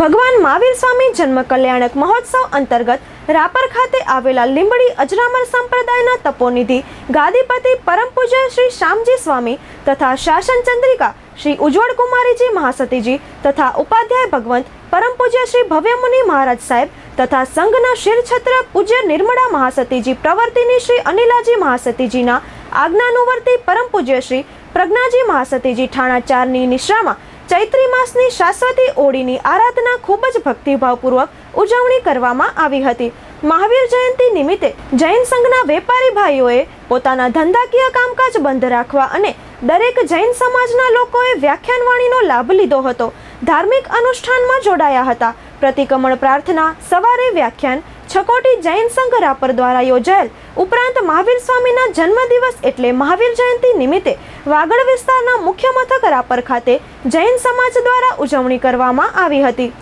ભગવાન મહાવીર સ્વામી જન્મ કલ્યાણક મહોત્સવ અંતર્ગત રાપર ખાતે આવેલા લીંબડી અજરામર સંપ્રદાયના તપોનિધિ ગાદીપતિ પરમ પૂજ્ય શ્રી શ્યામજી સ્વામી તથા શાસન ચંદ્રિકા શ્રી ઉજ્જવળ કુમારીજી મહાસતીજી તથા ઉપાધ્યાય ભગવંત પરમ પૂજ્ય શ્રી ભવ્યમુનિ મહારાજ સાહેબ તથા સંઘના શિરછત્ર પૂજ્ય નિર્મળા મહાસતીજી પ્રવર્તિની શ્રી અનિલાજી મહાસતીજીના આજ્ઞાનુવર્તી પરમ પૂજ્ય શ્રી પ્રજ્ઞાજી મહાસતીજી ઠાણા ચારની નિશ્રામાં ચૈત્રી માસની શાશ્વતી ઓળીની આરાધના ખૂબ જ ભક્તિભાવપૂર્વક ઉજવણી કરવામાં આવી હતી. મહાવીર જયંતિ નિમિત્તે જૈન સંઘના વેપારી ભાઈઓએ પોતાના ધંધાકીય કામકાજ બંધ રાખવા અને દરેક જૈન સમાજના લોકોએ વ્યાખ્યાનવાણીનો લાભ લીધો હતો. ધાર્મિક અનુષ્ઠાનમાં જોડાયા હતા. પ્રતિક્રમણ પ્રાર્થના, સવારે વ્યાખ્યાન, છકોટી જૈન સંઘ રાપર દ્વારા યોજાયેલ ઉપરાંત મહાવીર સ્વામીના જન્મદિવસ એટલે મહાવીર જયંતિ નિમિત્તે વાગડ વિસ્તારના મુખ્ય મથક રાપર ખાતે જૈન સમાજ દ્વારા ઉજવણી કરવામાં આવી હતી.